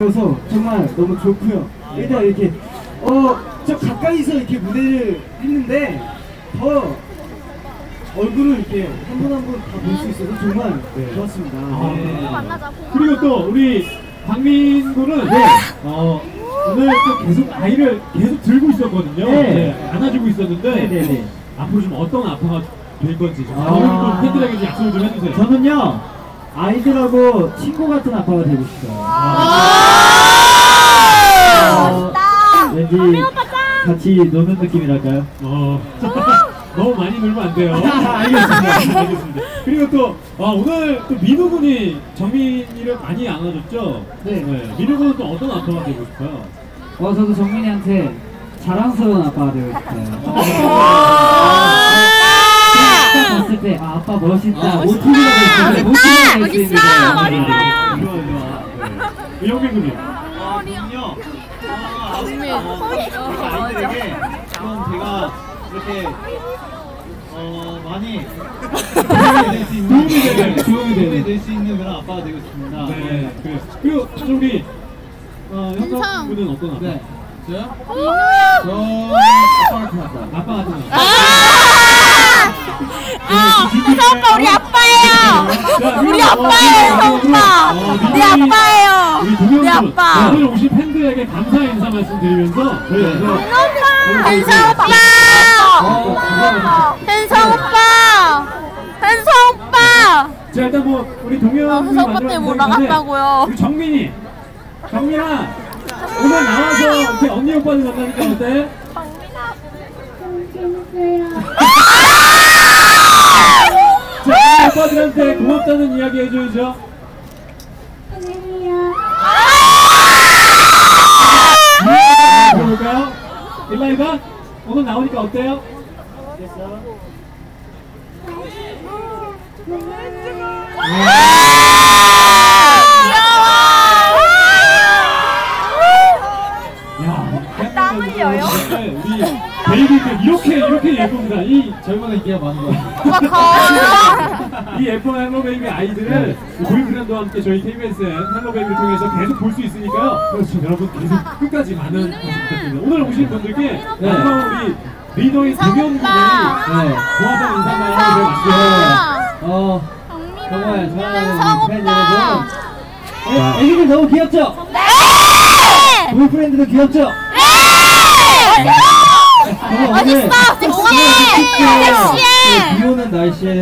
그래서 정말 너무 좋고요. 일단 이렇게 어 저 가까이서 이렇게 무대를 했는데 더 얼굴을 이렇게 한 분 한 분 다 볼 수 있어서 정말 네. 좋았습니다. 아, 네. 네. 그리고 또 우리 박민 군은 어, 오늘 또 계속 아이를 계속 들고 있었거든요. 네. 네, 안아주고 있었는데 네, 네, 네. 앞으로 좀 어떤 아빠가 될 건지 좀 아. 팬들에게 좀 약속을 좀 해주세요. 저는요 아이들하고 친구 같은 아빠가 되고 싶어요. 어, 왠지 같이 노는 느낌이랄까요? 어, 너무 많이 놀면 안 돼요. 알겠습니다. 알겠습니다. 그리고 또 아, 오늘 또 민우 군이 정민이를 많이 안아줬죠. 네. 민우 군은 또 어떤 아빠가 되고 싶어요? 어 저도 정민이한테 자랑스러운 아빠가 되고 싶어요. 아, 아빠 멋있다. 될수 있는 모티브가 될수 있는 멋있어. 멋있어요. 네. 이영민. 저는요. 아, 어, 아이들에게 좀 제가 이렇게 어 많이 도움이 되는, 도움이 되는. 도움이 될수 있는 그런 아빠가 되고 싶습니다. 네. 그래. 그리고 저 우리 어, 현성. 군은 어떤 아빠? 네. 저요? 저 아빠 같은 아빠. 아빠 같은 아빠. 아, 현성 오빠 우리 아빠예요. 자, 우리 그리고, 아빠예요, 어, 현성 오빠. 어, 우리 민우이- 아빠예요. 우리 우리 군 아빠. 오늘 오신 팬들에게 감사 인사 말씀드리면서 저희가 현성 오빠. 현성 오빠. 현성 오빠. 자 일단 뭐 우리 동현 아, 군이 현성 오빠 때문에 건데 올라갔다고요. 우리 정민이 정민아 오늘 나와서 이렇게 언니 오빠들 만나니까 어때? 자 오빠들한테 고맙다는 이야기 해줘야죠 네, 볼까요? 일라이가 오늘 나오니까 어때요? 야, 땀 흘려요? 우리 베이비들 이렇게 이렇게 예쁩니다. 이 저희보다 인기가 많은 것 같아요. 이 예쁜 헬로 베이비 아이들을 보이프렌드와 함께 저희 KBSN 헬로 베이비를 통해서 계속 볼 수 있으니까요. 그렇죠. 여러분 계속 끝까지 많은 관심 부탁드립니다. 오늘 오신 분들께 마지막 우리 리더인 동현 군이 네, 고맙다는 인사말 하고. 어 정말 사랑하는 팬. 여러분. 애- 애기들 너무 귀엽죠? 네. 보이프렌드도 귀엽죠? 네. 정말 오늘 멋있어. 섹시해. 섹시해. 비 오는 날씨에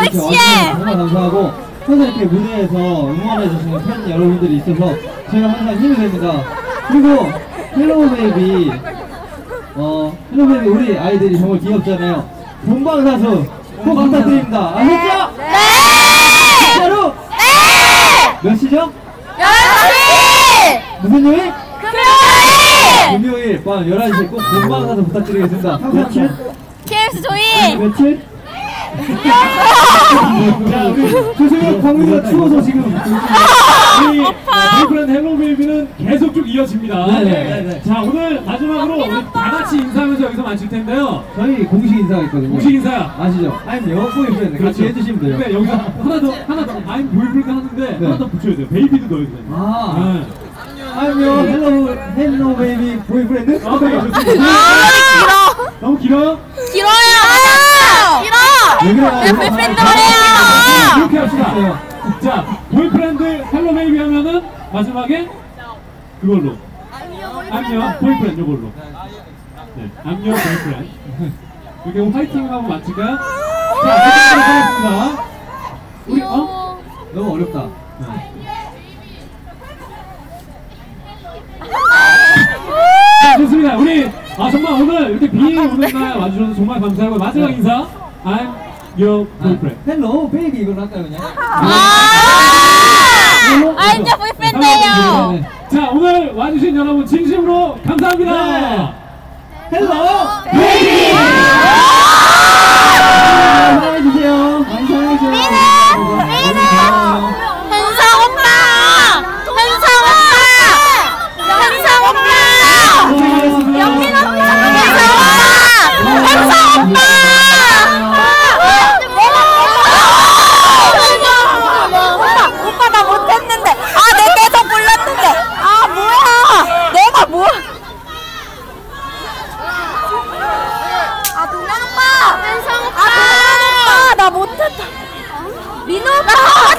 이렇게 섹시해. 와주셔서 정말 감사하고 항상 이렇게 무대에서 응원해 주시는 팬 여러분들이 있어서 제가 항상 힘이 됩니다. 그리고 헬로우 베이비 어 헬로우 베이비 우리 아이들이 정말 귀엽잖아요. 본방사수 꼭 부탁드립니다. 아셨죠? 네. 진짜로 네. 몇 시죠? 열시. 무슨 요일? 금요일. 금요일 밤 11시 꼭 본방사수 부탁드리겠습니다. 며칠? KBS 조이. 며칠? 자, 우리 조세현 광민이가 추워서 지금 우리 보이프렌드 헬로 베이비는 계속 쭉 이어집니다. 네, 네, 네, 네. 자 오늘 마지막으로 우리 다 같이 인사하면서 여기서 마칠 텐데요. 저희 공식 인사가 있거든요. 공식 인사. 아시죠? I'm your boyfriend 같이 해주시면 돼요. 네, 여기서 하나 더, 하나 더, I'm 보이프렌드 하는데 네. 하나 더 붙여야 돼요. 베이비도 넣어야 돼요. 아, 네. I'm your hello, hello baby boyfriend. 아, 네, 좋습니다. 아, 길어. 너무 길어요? 길어요. 보이프렌드 네, 이렇게. 합시다. 자, 보이프렌드 헬로 베이비 하면은 마지막에 그걸로. 안녕 보이프렌드 요걸로. 네, 안녕 보이프렌드. 이렇게 화이팅 하고 마칠까요? 자, 하겠습니다. 우리 어? 너무 어렵다. 자, 좋습니다. 우리 아 정말 오늘 이렇게 비 오는 날 와주셔서 정말 감사하고 마지막 인사 I'm your boyfriend. hello baby 이걸로 할까요 그냥? 아. 아, 이제 보이프렌드예요. 네, 네. 자 오늘 와주신 여러분 진심으로 감사합니다. 네. hello 베 然